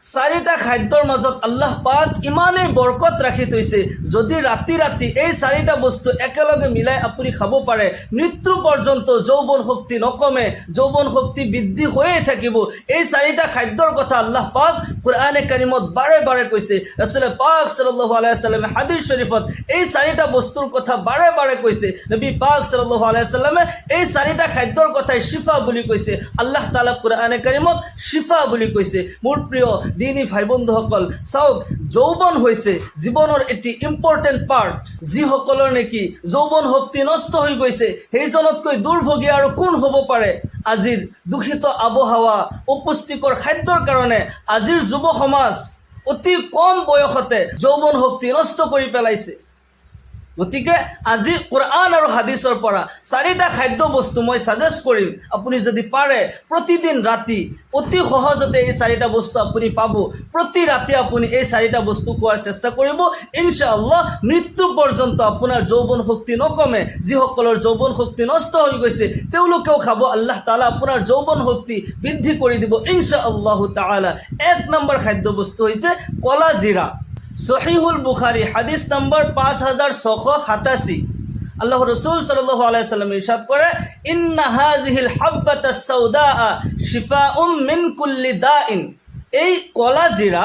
চাৰিটা খাদ্যৰ মাজত আল্লাহ পাক ইমানেই বৰকত ৰাখি থৈছে, যদি ৰাতি ৰাতি এই চাৰিটা বস্তু একেলগে মিলাই আপুনি খাব পাৰে, মৃত্যু পৰ্যন্ত যৌৱন শক্তি নকমে, যৌৱন শক্তি বৃদ্ধি হৈয়ে থাকিব। এই চাৰিটা খাদ্যৰ কথা আল্লাহ পাক কোরআনে কাৰিমত বাৰে বাৰে কৈছে। ৰচুলে পাক সাল্লাহ আলাইসাল্লামে হাদিৰ শৰীফত এই চাৰিটা বস্তুৰ কথা বাৰে বাৰে কৈছে। নবী পাক সাল্লাহ আলাইসাল্লামে এই চাৰিটা খাদ্যৰ কথাই শিফা বুলি কৈছে। আল্লাহ তালা কোরআনে কাৰিমত শিফা বুলি কৈছে। মোৰ প্ৰিয় দিনী ভাই বন্ধুসকল চাওক, যৌৱন হৈছে জীৱনৰ এটি ইম্পৰ্টেণ্ট পাৰ্ট যিসকলৰ নেকি যৌৱন শক্তি নষ্ট হৈ গৈছে, সেইজনতকৈ দুৰ্ভোগী আৰু কোন হ'ব পাৰে? আজিৰ দূষিত আৱহাৱা অপুষ্টিকৰ খাদ্যৰ কাৰণে আজিৰ যুৱ সমাজ অতি কম বয়সতে যৌৱন শক্তি নষ্ট কৰি পেলাইছে। গতিকে আজি কোরআন আৰু হাদিছৰ পৰা চাৰিটা খাদ্য বস্তু মই ছাজেষ্ট কৰিম। আপুনি যদি পাৰে, প্ৰতিদিন ৰাতি, অতি সহজতে এই চাৰিটা বস্তু আপুনি পাব। প্ৰতি ৰাতি আপুনি এই চাৰিটা বস্তু খোৱাৰ চেষ্টা কৰিব। ইনশাআল্লাহ মৃত্যু পৰ্যন্ত আপোনাৰ যৌৱন শক্তি নকমে। যিসকলৰ যৌৱন শক্তি নষ্ট হৈ গৈছে, তেওঁলোকেও খাব। আল্লাহ তালা আপোনাৰ যৌৱন শক্তি বৃদ্ধি কৰি দিব। ইনশা আল্লাহ তালা এক নম্বৰ খাদ্য বস্তু হৈছে কলা জিৰা। সহিহুল বুখারি, হাদিস নম্বর পাঁচ হাজার ছশ সাতাশি। আল্লাহ রসুল সাল্লাহ আলাইসাল্লাম ইরশাদ করে, ইন্না হাজিহিল হাব্বাত সৌদা শিফা উম মিন কুল্লি দা ইন এই কলা জিৰা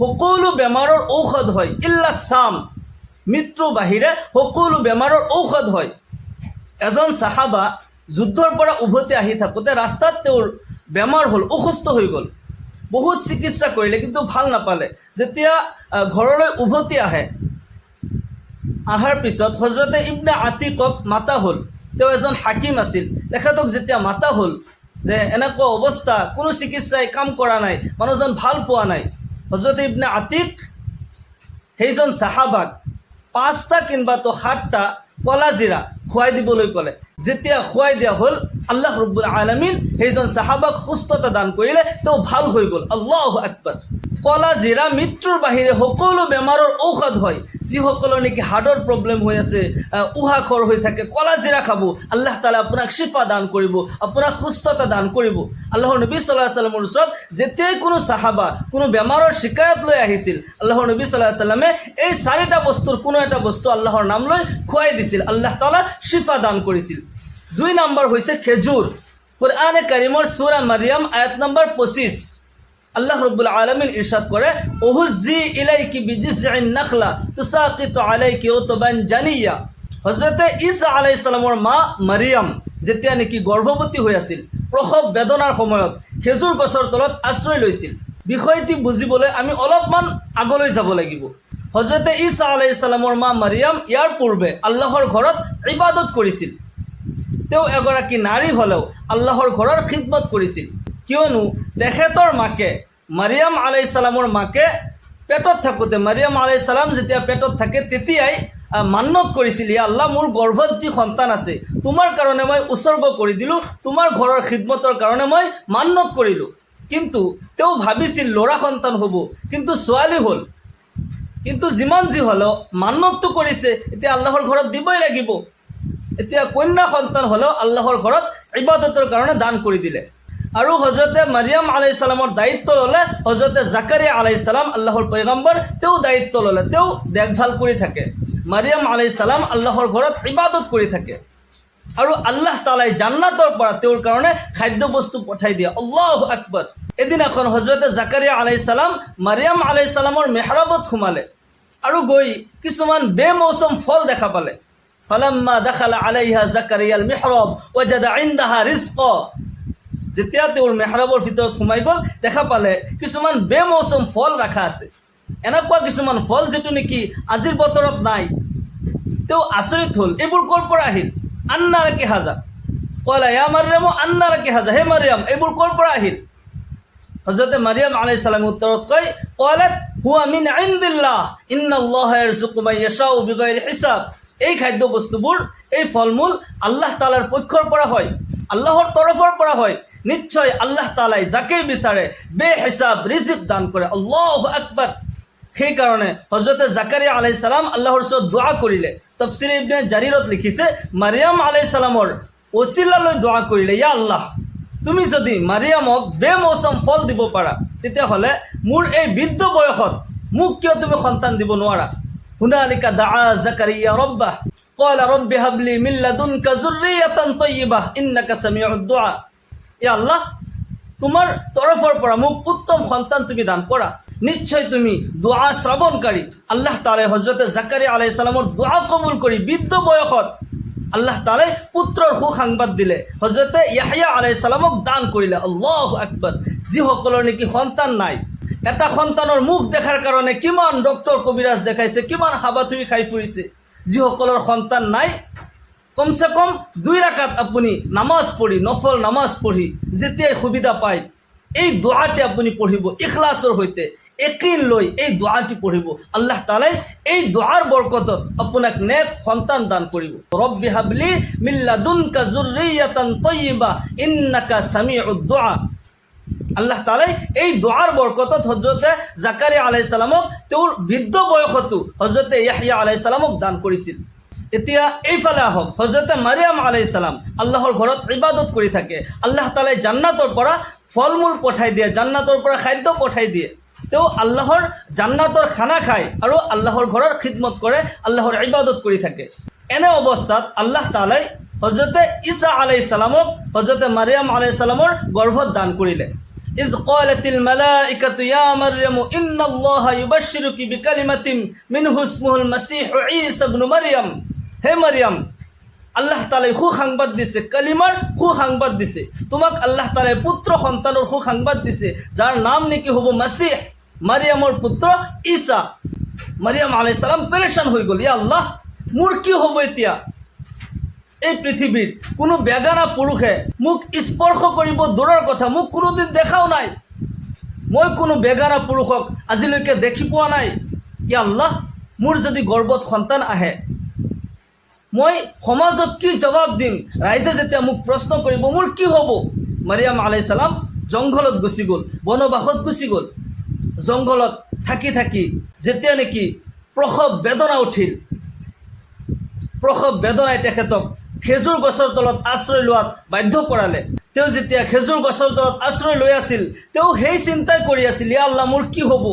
সকলো বেমাৰৰ ঔষধ হয়, ইল্লা চাম মৃত্যু বাহিৰে সকলো বেমাৰৰ ঔষধ হয়। এজন চাহাবা যুদ্ধৰ পৰা উভতি আহি থাকোঁতে ৰাস্তাত তেওঁৰ বেমাৰ হ'ল, অসুস্থ হৈ গ'ল। বহুত চিকিৎসা কৰিলে, কিন্তু ভালো নাপালে। যেতিয়া ঘৰলৈ উভতি আহে অহাৰ পিছত হজৰতে ইবনে আতিকক মাতা হ'ল। তেওঁ এজন হাকিম আছিল। তেখেতক যেতিয়া মাতা হ'ল, যে এনেকুৱা অৱস্থা, কোনো চিকিৎসাই কাম কৰা নাই, মানুহজন ভালো পোৱা নাই। হজৰতে ইবনে আতিক, সেইজন চাহাবাক, পাঁচটা কিনবাতো সাতটা কলা জিৰা খুৱাই দিবলৈ ক'লে। যেতিয়া খুৱাই দিয়া হ'ল আল্লাহ ৰব্বুল আলমিন সেইজন চাহাবাক সুস্থতা দান কৰিলে তেওঁ ভাল হৈ গ'ল। আল্লাহ আকবৰ। কলা জিৰা মৃত্যুৰ বাহিৰে সকলো বেমাৰৰ ঔষধ হয়। যিসকলৰ নেকি হাৰ্টৰ প্ৰব্লেম হৈ আছে আহ, উশাহখৰ হৈ থাকে কলা জিৰা খাব। আল্লাহ তালা আপোনাক শিফা দান কৰিব আপোনাক সুস্থতা দান কৰিব। আল্লাহৰ নবী চাল্লাহ সাল্লামৰ ওচৰত যেতিয়াই কোনো চাহাবা কোনো বেমাৰৰ চিকায়ত লৈ আহিছিল আল্লাহৰ নবী চাল্লাহ সাল্লামে এই চাৰিটা বস্তুৰ কোনো এটা বস্তু আল্লাহৰ নাম লৈ খুৱাই দিছিল আল্লাহ তালা শিফা দান কৰিছিল। দুই নম্বৰ হৈছে খেজুৰ। কোরআনে কারিমর সুরা মারিয়াম আয়াত নম্বর পঁচিশ আল্লাহ রব্বুল আলমিন ইরশাদ করে ওহুজি ইলাইকি বিজিসিন নাখলা তুসাকিত আলাইকি রতবান জানিয়া। হজরতে ঈসা আলাই সালামৰ মা মাৰিয়াম যেতিয়া নেকি গৰ্ভৱতী হৈ আছিল প্ৰসৱ বেদনাৰ সময়ত খেজুৰ গছৰ তলত আশ্ৰয় লৈছিল। বিষয়টি বুজিবলৈ আমি অলপমান আগলৈ যাব লাগিব। হজৰতে ঈসা আলাই সালামৰ মা মাৰিয়াম ইয়াৰ পূৰ্বে আল্লাহৰ ঘৰত ইবাদত কৰিছিল। তেওঁ এগৰাকী নাৰী হ'লেও আল্লাহৰ ঘৰৰ খিদমত কৰিছিল। কিয়নো, তেখেতৰ মাকে, মাৰিয়াম আলাই চালামৰ মাকে পেটত থাকোঁতে, মাৰিয়াম আলাই চালাম যেতিয়া পেটত থাকে, তেতিয়াই মান্যত কৰিছিল ইয়া আল্লাহ, মোৰ গৰ্ভত যি সন্তান আছে, তোমাৰ কাৰণে মই উচৰ্গ কৰি দিলোঁ, তোমাৰ ঘৰৰ খিদমতৰ কাৰণে মই মান্যত কৰিলোঁ। কিন্তু তেওঁ ভাবিছিল, ল'ৰা সন্তান হ'ব। কিন্তু ছোৱালী হ'ল। কিন্তু যিমান যি হ'লেও মান্যতটো কৰিছে, এতিয়া আল্লাহৰ ঘৰত দিবই লাগিব। এতিয়া কন্যা সন্তান হ'লেও আল্লাহৰ ঘৰত ইবাদতৰ কাৰণে দান কৰি দিলে। আৰু হজৰতে মাৰিয়াম আলাই চালামৰ দায়িত্ব ল'লে হজৰতে জাকাৰিয়া আলাই চালাম আল্লাহৰ পৈগম্বৰ তেওঁ দায়িত্ব ল'লে, তেওঁ দেখভাল কৰি থাকে। মাৰিয়াম আলাই চালাম আল্লাহৰ ঘৰত ইবাদত কৰি থাকে। আৰু আল্লাহ তালাই জান্নাতৰ পৰা তেওঁৰ কাৰণে খাদ্য বস্তু পঠাই দিয়ে। আল্লাহ আকবৰ। এদিনাখন হজৰতে জাকাৰিয়া আলাই চালাম মাৰিয়াম আলাই চালামৰ মেহৰাবত সোমালে আৰু গৈ কিছুমান বেমৌচম ফল দেখা পালে। ফালাম্মা দাখালা আলাইহা জাকাৰিয়াল মেহৰব ওজাদা ইন্দাহা ৰিস্ক যেতিয়া তেওঁৰ মেহৰাবৰ ভিতৰত সোমাই গ'ল, দেখা পালে কিছুমান বেমৌচম ফল ৰাখা আছে। এনেকুৱা কিছুমান ফল যিটো নেকি আজিৰ বতৰত নাই। তেওঁ আচৰিত হ'ল। এইবোৰ ক'ৰ পৰা আহিল? আন্নাৰ কে হাজা। কলা ইয়া মাৰিয়ামো আন্নাৰ কে হাজা। হে মাৰিয়াম, এইবোৰ ক'ৰ পৰা আহিল? হজরতে মারিয়াম আলাই সালাম উত্তরত কয় কলাত হুয়া মিন ইন্দিল্লাহ, ইন্নাল্লাহ ইয়ারযুকু মান ইয়াশাউ বিগাইরি হিসাব এই খাদ্য বস্তুবোৰ এই ফলমূল আল্লাহ তালাৰ পক্ষৰ পৰা হয়। আল্লাহৰ তৰফৰ পৰা হয়, নিশ্চয় আল্লাহ তালাই যাকেই বিচাৰে বে হিচাপ ৰিজিক দান কৰে। আল্লাহ আকবৰ সেইকাৰণে হজৰতে জাকাৰিয়া আলাই সালাম আল্লাহৰ ওচৰত দোৱা কৰিলে। তফচিৰ ইবনে জাৰিৰত লিখিছে মাৰিয়াম আলাই সালামৰ অচিলালৈ দোৱা কৰিলে ইয়া আল্লাহ, তুমি যদি মাৰিয়ামক বেমৌচম ফল দিব পাৰা, তেতিয়াহ'লে মোৰ এই বৃদ্ধ বয়সত মোক কিয় তুমি সন্তান দিব নোৱাৰা? হুনালিকা দা জাকাৰিয়া ৰব্বা قال رب هب لي من لدنك ذرية طيبة إنك سميع الدعاء ইয়া আল্লাহ তোমাৰ তৰফৰ পৰা মোক উত্তম সন্তান তুমি দান কৰা নিশ্চয় তুমি দোৱা শ্ৰৱণকাৰী আল্লাহ তালে হজৰতে জাকাৰি আলাই সালামৰ দোৱা কবুল কৰি বৃদ্ধ বয়সত আল্লাহ তালে পুত্ৰৰ সুসংবাদ দিলে হজৰতে ইয়াহিয়া আলাই সালামক দান কৰিলে আল্লাহ আকবৰ যিসকলৰ নেকি সন্তান নাই এটা সন্তানৰ মুখ দেখাৰ কাৰণে কিমান ডক্তৰ কবিৰাজ দেখাইছে কিমান হাবাথুৰি খাই ফুৰিছে যিসকলৰ সন্তান নাই, কমচে কম দুই ৰাকাত আপুনি নামাজ পঢ়ি, নফল নামাজ পঢ়ি যেতিয়াই সুবিধা পায়, এই দোৱাটি আপুনি পঢ়িব ইখলাছৰ সৈতে, একিন লৈ এই দোৱাটি পঢ়িব। আল্লাহ তালাই এই দোৱাৰ বৰকতত আপোনাক নেক সন্তান দান কৰিব। ৰব্বি হাবলি মিল্লাদুনকা জুৰৰিয়াতান তয়্যিবা ইন্নাকা সামিউদ দুআ আল্লাহ তালাই এই দোৱাৰ বৰকতত হজৰতে জাকাৰি আলাই সালামক তেওঁৰ বৃদ্ধ বয়সতো হজৰতে ইয়াহিয়া আলাই সালামক দান কৰিছিল এতিয়া এইফালে আহক হজৰতে মাৰিয়াম আলাই সালাম আল্লাহৰ ঘৰত ইবাদত কৰি থাকে। আল্লাহ তালাই জান্নাতৰ পৰা ফল মূল পঠাই দিয়ে, জান্নাতৰ পৰা খাদ্য পঠাই দিয়ে। তেওঁ আল্লাহৰ জান্নাতৰ খানা খায় আৰু আল্লাহৰ ঘৰৰ খিদমত কৰে, আল্লাহৰ ইবাদত কৰি থাকে। এনে অৱস্থাত আল্লাহ তালাই হজৰতে ঈছা আলাই সালামক হজৰতে মাৰিয়াম আলাই সালামৰ গৰ্ভত দান কৰিলে। إذ قالت الملائكة يا مريم إن الله يبشرك بكلمة منه اسمه المسيح عيسى ابن مريم হে মারিয়াম আল্লাহ তালাই সুসংবাদ দিছে কালিমাৰ সুসংবাদ দিছে তোমাক আল্লাহ তালাই পুত্ৰ সন্তানৰ সুসংবাদ দিছে যাৰ নাম নেকি হ'ব মাছিহ মাৰিয়ামৰ পুত্ৰ ঈছা মাৰিয়াম আলাই সালাম পেৰেচান হৈ গ'ল ইয়া আল্লাহ মোৰ কি হ'ব এতিয়া এই পৃথিৱীত কোনো বেগানা পুৰুষে মোক স্পৰ্শ কৰিব দূৰৰ কথা মোক কোনোদিন দেখাও নাই। মই কোনো বেগানা পুৰুষক আজিলৈকে দেখি পোৱা নাই। ইয়া আল্লাহ মোৰ যদি গৰ্ভত সন্তান আহে, মই সমাজত কি জবাব দিম? ৰাইজে যেতিয়া মোক প্ৰশ্ন কৰিব, মোৰ কি হ'ব? মাৰিয়াম আলাই সালাম জংঘলত গুচি গ'ল, বনবাসত গুচি গ'ল। জংঘলত থাকি থাকি যেতিয়া নেকি প্ৰসৱ বেদনা উঠিল। প্ৰসৱ বেদনাই তেখেতক খেজুৰ গছৰ তলত আশ্ৰয় লোৱাত বাধ্য কৰালে। তেওঁ যেতিয়া খেজুৰ গছৰ তলত আশ্ৰয় লৈ আছিল, তেওঁ সেই চিন্তাই কৰি আছিল ইয়া আল্লাহ, মোৰ কি হ'ব?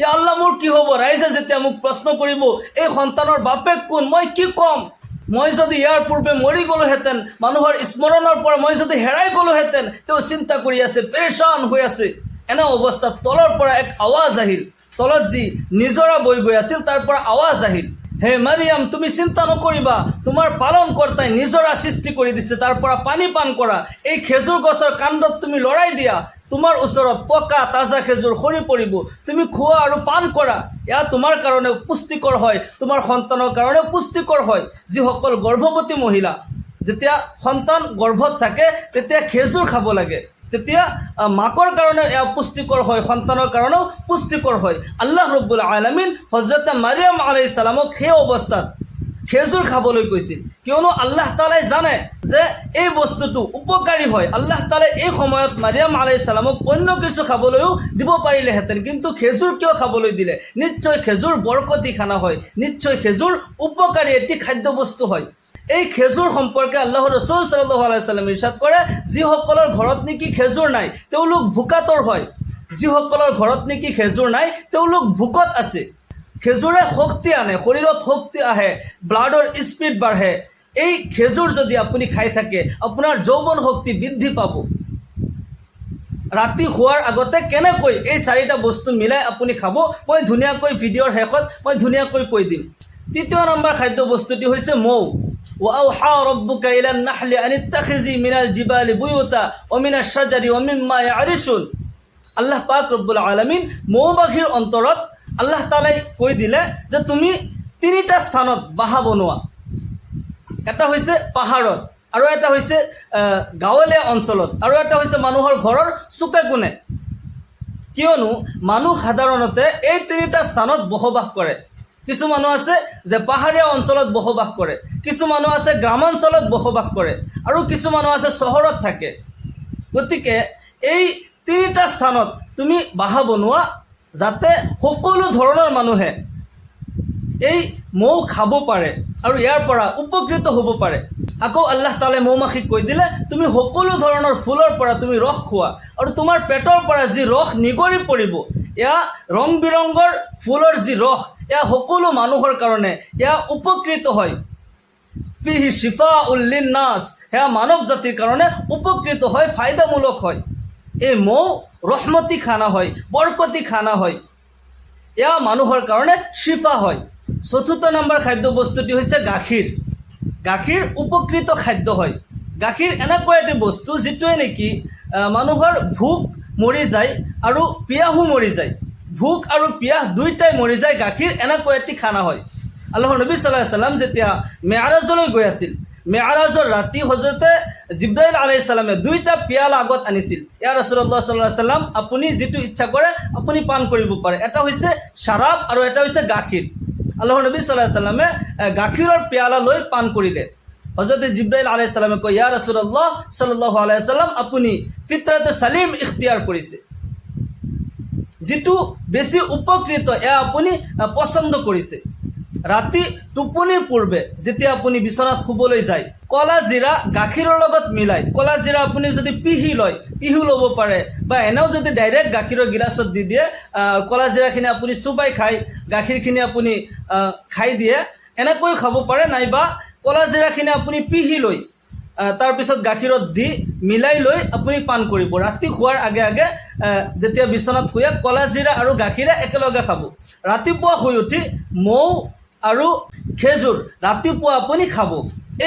ইয়া আল্লাহ, মোৰ কি হ'ব? ৰাইজে যেতিয়া মোক প্ৰশ্ন কৰিব, এই সন্তানৰ বাপেক কোন? মই কি ক'ম? মই যদি ইয়াৰ পূৰ্বে মৰি গ'লোহেঁতেন, মানুহৰ স্মৰণৰ পৰা মই যদি হেৰাই গ'লোহেঁতেন তেওঁ চিন্তা কৰি আছে পেৰেচান হৈ আছে। এনে অৱস্থাত তলৰ পৰা এক আৱাজ আহিল। তলত যি নিজৰা বৈ গৈ আছিল, তাৰ পৰা আৱাজ আহিল। হে মাৰিয়াম তুমি চিন্তা নকৰিবা। তোমাৰ পালন কৰ্তাই নিজৰা সৃষ্টি কৰি দিছে। তাৰ পৰা পানী পান কৰা। এই খেজুৰ গছৰ কাণ্ডত তুমি লৰাই দিয়া। তোমাৰ ওচৰত পকা, তাজা খেজুৰ সৰি পৰিব। তুমি খোৱা আৰু পান কৰা। এয়া তোমাৰ কাৰণে পুষ্টিকৰ হয়। তোমাৰ সন্তানৰ কাৰণে পুষ্টিকৰ হয়। যিসকল গৰ্ভৱতী মহিলা, যেতিয়া সন্তান গৰ্ভত থাকে, তেতিয়া খেজুৰ খাব লাগে। তেতিয়া মাকৰ কাৰণে এয়া পুষ্টিকৰ হয়, সন্তানৰ কাৰণেও পুষ্টিকৰ হয়। আল্লাহ ৰব্বুল আলমিন হজৰতে মাৰিয়াম আলাই সালামক সেই অৱস্থাত খেজুৰ খাবলৈ কৈছিল। কিয়নো আল্লাহ তালাই জানে যে এই বস্তুটো উপকাৰী হয়। আল্লাহ তালাই এই সময়ত মাৰিয়াম আলাই সালামক অন্য কিছু খাবলৈও দিব পাৰিলেহেঁতেন। কিন্তু খেজুৰ কিয় খাবলৈ দিলে? নিশ্চয় খেজুৰ বৰকতি খানা হয়। নিশ্চয় খেজুৰ উপকাৰী এটি খাদ্য বস্তু হয়। এই খেজুৰ সম্পৰ্কে আল্লাহ ৰচুল সাল্লাহ আলাইসাল্লাম ইৰচাদ কৰে যিসকলৰ ঘৰত নেকি খেজুৰ নাই তেওঁলোক ভোকাতৰ হয়। যিসকলৰ ঘৰত নেকি খেজুৰ নাই তেওঁলোক ভোকত আছে। খেজুৰে শক্তি আনে শৰীৰত শক্তি আহে, ব্লাডৰ স্পীড বাঢ়ে। এই খেজুৰ যদি আপুনি খাই থাকে, আপোনাৰ যৌৱন শক্তি বৃদ্ধি পাব। ৰাতি শোৱাৰ আগতে কেনেকৈ এই চাৰিটা বস্তু মিলাই আপুনি খাব, মই ধুনীয়াকৈ ভিডিঅ'ৰ শেষত মই ধুনীয়াকৈ কৈ দিম। তৃতীয় নম্বৰ খাদ্য বস্তুটি হৈছে মৌ। وأوحى ربك إلى النحل أن اتخذي من الجبال بيوتا ومن الشجر ومما يعرشون আল্লাহ পাক ৰব্বুল আলমিন মৌবাঘীৰ অন্তৰত আল্লাহ তালাই কৈ দিলে যে তুমি তিনিটা স্থানত বাহা বনোৱা এটা হৈছে পাহাৰত আৰু এটা হৈছে আহ, গাঁৱলীয়া অঞ্চলত আৰু এটা হৈছে মানুহৰ ঘৰৰ চুকে কোণে কিয়নো মানুহ সাধাৰণতে এই তিনিটা স্থানত বসবাস কৰে কিছু মানুহ আছে যে পাহাৰীয়া অঞ্চলত বসবাস কৰে, কিছু মানুহ আছে গ্ৰামাঞ্চলত বসবাস কৰে, আৰু কিছু মানুহ আছে চহৰত থাকে। গতিকে এই তিনিটা স্থানত তুমি বাহা বনোৱা যাতে সকলো ধৰণৰ মানুহে এই মৌ খাব পাৰে আৰু ইয়াৰ পৰা উপকৃত হ'ব পাৰে। আকৌ আল্লাহ তালে মৌমাখিক কৈ দিলে, তুমি সকলো ধৰণৰ ফুলৰ পৰা তুমি ৰস খোৱা আৰু তোমাৰ পেটৰ পৰা যি ৰস নিগৰি পৰিব এয়া ৰং বিৰঙৰ ফুলৰ যি ৰস, এয়া সকলো মানুহৰ কাৰণে, এয়া উপকৃত হয়। ফিহি শিফা উল্লিন নাচ সেয়া মানৱ জাতিৰ কাৰণে উপকৃত হয়, ফাইদামূলক হয়। এই মৌ ৰহমতী খানা হয়, বৰকতি খানা হয়। এয়া মানুহৰ কাৰণে শিফা হয়। চতুৰ্থ নম্বৰ খাদ্য বস্তুটি হৈছে গাখীৰ। গাখীৰ উপকৃত খাদ্য হয়। গাখীৰ এনেকুৱা এটি বস্তু যিটোৱে নেকি মানুহৰ ভোক মৰি যায় আৰু পিয়াহো মৰি যায়। ভোক আৰু পিয়াহ দুয়োটাই মৰি যায়, গাখীৰ এনেকুৱা এটি খানা হয়। আল্লাহৰ নবী চাল্লাহ সাল্লাম যেতিয়া মেয়াৰাজলৈ গৈ আছিল মেয়াৰাজৰ ৰাতি হজৰতে জিব্ৰাইল আলাই দুইটা পিয়ালা আগত আনিছিল। ইয়াৰ ৰসুল্লাহ সাল্লাহ সাল্লাম, আপুনি যিটো ইচ্ছা কৰে, আপুনি পান কৰিব পাৰে। এটা হৈছে চাৰাব আৰু এটা হৈছে গাখীৰ। আল্লাহৰ নবী চাল্লাহ সাল্লামে গাখীৰৰ পিয়ালা লৈ পান কৰিলে। হজরত জিব্রাইল আলাই সালামে কয় ইয়া রসুল্লাহ সাল্লাহ আলাই সাল্লাম আপুনি ফিতরাতে সালিম ইখতিয়াৰ কৰিছে যিটো বেছি উপকৃত এয়া আপুনি আহ, পচন্দ কৰিছে ৰাতি টোপনিৰ পূৰ্বে যেতিয়া আপুনি বিচনাত শুবলৈ যায় কলা জিৰা গাখীৰৰ লগত মিলাই কলা জিৰা আপুনি যদি পিহি লয় পিহু ল'ব পাৰে বা এনেও যদি ডাইৰেক্ট গাখীৰৰ গিলাচত দি দিয়ে কলা জিৰাখিনি আপুনি চুবাই খায় গাখীৰখিনি আপুনি খাই দিয়ে এনেকৈও খাব পাৰে নাইবা কলা জিৰাখিনি আপুনি পিহি লৈ তাৰপিছত গাখীৰত দি মিলাই লৈ আপুনি পান কৰিব। ৰাতি শোৱাৰ আগে আগে যেতিয়া বিচনাত শুয়ে কলা জিৰা আৰু গাখীৰে একেলগে খাব। ৰাতিপুৱা শুই উঠি মৌ আৰু খেজুৰ ৰাতিপুৱা আপুনি খাব।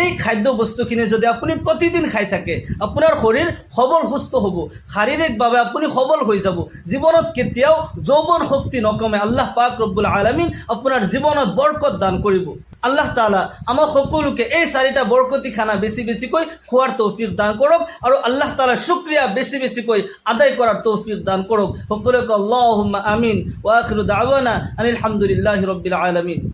এই খাদ্য বস্তুখিনি যদি আপুনি প্ৰতিদিন খাই থাকে, আপোনাৰ শৰীৰ সবল, সুস্থ হ'ব। শাৰীৰিকভাৱে আপুনি সবল হৈ যাব। জীৱনত কেতিয়াও যৌৱন শক্তি নকমে। আল্লাহ পাক ৰব্বুল আলমিন আপোনাৰ জীৱনত বৰকত দান কৰিব। আল্লাহ তালা আমাক সকলোকে এই চাৰিটা বৰকতি খানা বেছি বেছিকৈ খোৱাৰ তৌফিক দান কৰক আৰু আল্লাহ তালাৰ শুক্ৰিয়া বেছি বেছিকৈ আদায় কৰাৰ তৌফিক দান কৰক। সকলোকে আল্লাহ আমিন। ৱাখিৰু দাৱানা আনিল হামদুলিল্লাহি ৰব্বিল আলমিন।